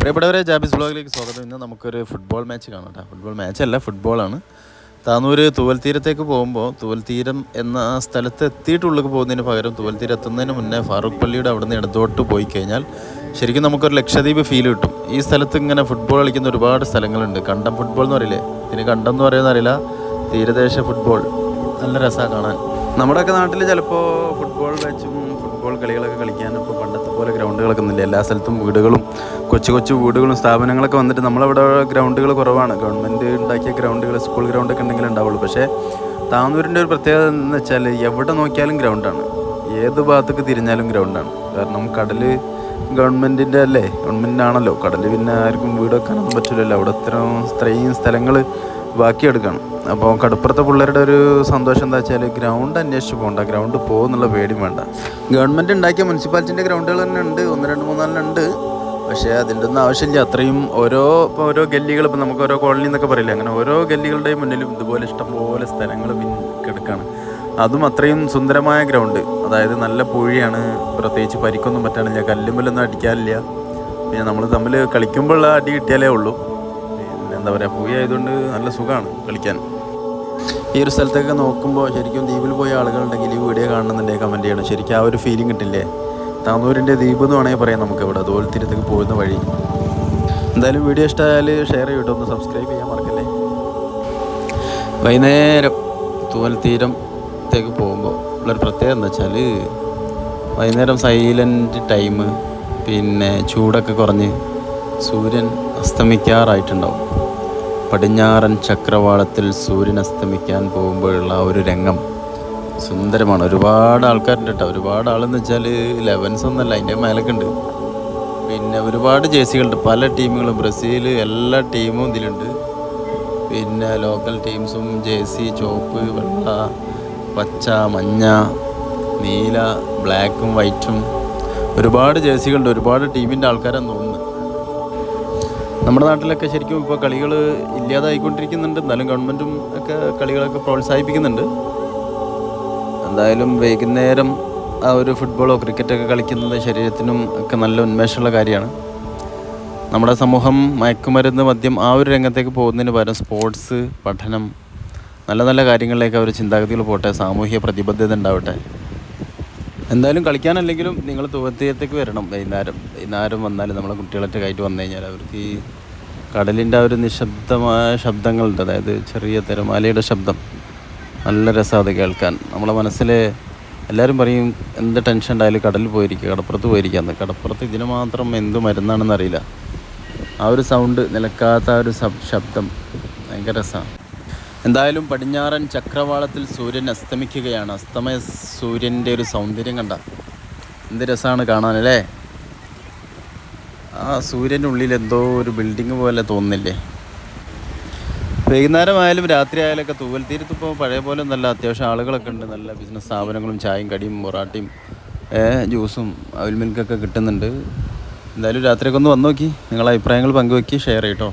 പ്രിയപ്പെട്ടവരെ ജാബിസ് ബ്ലോഗിലേക്ക് സ്വാഗതം. ഇന്ന് നമുക്കൊരു ഫുട്ബോൾ മാച്ച് കാണാം കേട്ടോ ഫുട്ബോൾ മാച്ചല്ല ഫുട്ബോളാണ് താനൂർ തൂവൽത്തീരത്തേക്ക് പോകുമ്പോൾ തൂവൽത്തീരം എന്ന സ്ഥലത്ത് എത്തിയിട്ടുള്ളിൽ പോകുന്നതിന് പകരം തൂവൽത്തീരം എത്തുന്നതിന് മുന്നേ ഫാറൂഖ് പള്ളിയുടെ അവിടുന്ന് ഇടത്തോട്ട് പോയി കഴിഞ്ഞാൽ ശരിക്കും നമുക്കൊരു ലക്ഷദ്വീപ് ഫീൽ കിട്ടും. ഈ സ്ഥലത്ത് ഇങ്ങനെ ഫുട്ബോൾ കളിക്കുന്ന ഒരുപാട് സ്ഥലങ്ങളുണ്ട്. കണ്ടം ഫുട്ബോൾ എന്ന് പറയില്ലേ? ഇതിന് കണ്ടം എന്ന് പറയുന്ന അറിയില്ല. തീരദേശ ഫുട്ബോൾ നല്ല രസമാണ് കാണാൻ. നമ്മുടെയൊക്കെ നാട്ടിൽ ചിലപ്പോൾ ഫുട്ബോൾ മാച്ചും ഫുട്ബോൾ കളികളൊക്കെ കളിക്കാൻ ഇപ്പോൾ പണ്ടത്തെ പോലെ ഗ്രൗണ്ടുകളൊക്കെ ഒന്നുമില്ല. എല്ലാ സ്ഥലത്തും വീടുകളും കൊച്ചു കൊച്ചു വീടുകളും സ്ഥാപനങ്ങളൊക്കെ വന്നിട്ട് നമ്മളവിടെ ഗ്രൗണ്ടുകൾ കുറവാണ്. ഗവൺമെന്റ് ഉണ്ടാക്കിയ ഗ്രൗണ്ടുകൾ സ്കൂൾ ഗ്രൗണ്ടൊക്കെ ഉണ്ടെങ്കിൽ ഉണ്ടാവുള്ളൂ. പക്ഷേ താന്നൂരിന്റെ ഒരു പ്രത്യേകത എന്ന് വെച്ചാൽ എവിടെ നോക്കിയാലും ഗ്രൗണ്ടാണ് ഏത് ഭാഗത്തേക്ക് തിരിഞ്ഞാലും ഗ്രൗണ്ടാണ് കാരണം കടൽ ഗവൺമെന്റിന്റെ അല്ലേ? ഗവൺമെന്റിനാണല്ലോ കടൽ പിന്നെ ആർക്കും വീട് വെക്കാനൊന്നും പറ്റില്ലല്ലോ. അവിടെ ഇത്രയും ഇത്രയും സ്ഥലങ്ങൾ ബാക്കിയെടുക്കണം. അപ്പോൾ കടുപ്പുറത്തെ പിള്ളേരുടെ ഒരു സന്തോഷം എന്താ വെച്ചാൽ ഗ്രൗണ്ട് അന്വേഷിച്ച് പോകണ്ട ഗ്രൗണ്ട് പോകുന്നുള്ള പേടി വേണ്ട. ഗവൺമെന്റ് ഉണ്ടാക്കിയ മുനിസിപ്പാലിറ്റിന്റെ ഗ്രൗണ്ടുകൾ തന്നെ ഉണ്ട്. ഒന്ന് രണ്ട് മൂന്നാലിനുണ്ട് പക്ഷേ അതിന്റെ ഒന്നും ആവശ്യമില്ല. അത്രയും ഓരോ ഇപ്പോൾ ഓരോ ഗല്ലികൾ ഇപ്പോൾ നമുക്ക് ഓരോ കോളനി എന്നൊക്കെ പറയില്ല? അങ്ങനെ ഓരോ ഗല്ലികളുടെയും മുന്നിലും ഇതുപോലെ ഇഷ്ടംപോലെ സ്ഥലങ്ങൾ കിടക്കുകയാണ് അതും അത്രയും സുന്ദരമായ ഗ്രൗണ്ട് അതായത് നല്ല പുഴയാണ്. പ്രത്യേകിച്ച് പരിക്കൊന്നും പറ്റാനില്ല. കല്ലുമ്പലൊന്നും അടിക്കാനില്ല. പിന്നെ നമ്മൾ തമ്മിൽ കളിക്കുമ്പോൾ അടി കിട്ടിയാലേ ഉള്ളൂ. എന്താ പറയുക പൂഴി ആയതുകൊണ്ട് നല്ല സുഖമാണ് കളിക്കാൻ. ഈ ഒരു സ്ഥലത്തൊക്കെ നോക്കുമ്പോൾ ശരിക്കും ദ്വീപിൽ പോയ ആളുകളുണ്ടെങ്കിൽ ഈ വീഡിയോ കാണുന്നുണ്ടെങ്കിൽ കമന്റ് ചെയ്യണം. ശരിക്കും ആ ഒരു ഫീലിംഗ് കിട്ടില്ലേ? താന്നൂരിന്റെ ദ്വീപ് എന്ന് വേണമെങ്കിൽ പറയാം നമുക്ക് ഇവിടെ തോൽത്തിരത്തേക്ക് പോകുന്ന വഴി. എന്തായാലും വീഡിയോ ഇഷ്ടമായാൽ ഷെയർ ചെയ്യട്ടോ ഒന്ന് സബ്സ്ക്രൈബ് ചെയ്യാൻ മറക്കല്ലേ? വൈകുന്നേരം തൂവൽ തീരത്തേക്ക് പോകുമ്പോൾ ഉള്ളൊരു പ്രത്യേകത എന്താ വെച്ചാൽ വൈകുന്നേരം സൈലന്റ് ടൈം പിന്നെ ചൂടൊക്കെ കുറഞ്ഞ് സൂര്യൻ അസ്തമിക്കാറായിട്ടുണ്ടാവും. പടിഞ്ഞാറൻ ചക്രവാളത്തിൽ സൂര്യൻ അസ്തമിക്കാൻ പോകുമ്പോഴുള്ള ആ ഒരു രംഗം സുന്ദരമാണ്. ഒരുപാട് ആൾക്കാരുണ്ട് കേട്ടോ ഒരുപാട് ആളെന്ന് വെച്ചാൽ ലെവൻസ് ഒന്നല്ല അതിന്റെ മേലൊക്കെ ഉണ്ട്. പിന്നെ ഒരുപാട് ജേഴ്സികളുണ്ട്. പല ടീമുകളും. ബ്രസീൽ എല്ലാ ടീമും ഇതിലുണ്ട്. പിന്നെ ലോക്കൽ ടീംസും ജേഴ്സി ചുവപ്പ് വെള്ള പച്ച മഞ്ഞ നീല ബ്ലാക്കും വൈറ്റും. ഒരുപാട് ജേഴ്സികളുണ്ട്. ഒരുപാട് ടീമിന്റെ ആൾക്കാരാണെന്ന് തോന്നുന്നു. നമ്മുടെ നാട്ടിലൊക്കെ ശരിക്കും ഇപ്പോൾ കളികൾ ഇല്ലാതായിക്കൊണ്ടിരിക്കുന്നുണ്ട്. എന്നാലും ഗവൺമെന്റും ഒക്കെ കളികളൊക്കെ പ്രോത്സാഹിപ്പിക്കുന്നുണ്ട്. എന്തായാലും വൈകുന്നേരം ആ ഒരു ഫുട്ബോളോ ക്രിക്കറ്റൊക്കെ കളിക്കുന്നത് ശരീരത്തിനും ഒക്കെ നല്ല ഉന്മേഷമുള്ള കാര്യമാണ്. നമ്മുടെ സമൂഹം മയക്കുമരുന്ന് മദ്യം ആ ഒരു രംഗത്തേക്ക് പോകുന്നതിന് പകരം സ്പോർട്സ് പഠനം നല്ല നല്ല കാര്യങ്ങളിലേക്ക് അവർ ചിന്താഗതികൾ പോട്ടെ സാമൂഹിക പ്രതിബദ്ധത ഉണ്ടാവട്ടെ. എന്തായാലും കളിക്കാനല്ലെങ്കിലും നിങ്ങൾ തൂവത്തീരത്തേക്ക് വരണം. വൈകുന്നേരം വൈകുന്നേരം വന്നാലും നമ്മളെ കുട്ടികളൊക്കെ ആയിട്ട് വന്നു കഴിഞ്ഞാൽ അവർക്ക് ഈ കടലിന്റെ ആ ഒരു നിശബ്ദമായ ശബ്ദങ്ങളുണ്ട്. അതായത് ചെറിയ തിരമാലയുടെ ശബ്ദം. നല്ല രസമാണ് അത് കേൾക്കാൻ. നമ്മളെ മനസ്സിലെ എല്ലാവരും പറയും എന്ത് ടെൻഷൻ ഉണ്ടായാലും കടലിൽ പോയിരിക്കുക കടപ്പുറത്ത് പോയിരിക്കാന്ന് കടപ്പുറത്ത് ഇതിന് മാത്രം എന്ത് മരുന്നാണെന്ന് അറിയില്ല. ആ ഒരു സൗണ്ട് നിലക്കാത്ത ആ ഒരു ശബ്ദം ഭയങ്കര രസമാണ് എന്തായാലും പടിഞ്ഞാറൻ ചക്രവാളത്തിൽ സൂര്യൻ അസ്തമിക്കുകയാണ്. അസ്തമയ സൂര്യന്റെ ഒരു സൗന്ദര്യം കണ്ട. എന്ത് രസമാണ് കാണാനല്ലേ ആ സൂര്യന്റെ ഉള്ളിൽ എന്തോ ഒരു ബിൽഡിങ് പോലെ തോന്നുന്നില്ലേ വൈകുന്നേരം ആയാലും രാത്രി ആയാലും ഒക്കെ തൂവൽ തീരത്ത് ഇപ്പോൾ പഴയ പോലെ നല്ല അത്യാവശ്യം ആളുകളൊക്കെ ഉണ്ട്. നല്ല ബിസിനസ് സ്ഥാപനങ്ങളും ചായയും കടിയും പൊറാട്ടയും ജ്യൂസും അവിൽ മിൽക്കൊക്കെ കിട്ടുന്നുണ്ട്. എന്തായാലും രാത്രിയൊക്കെ ഒന്ന് വന്നു നോക്കി. നിങ്ങളെ അഭിപ്രായങ്ങൾ പങ്കുവെക്കി ഷെയർ ചെയ്യട്ടോ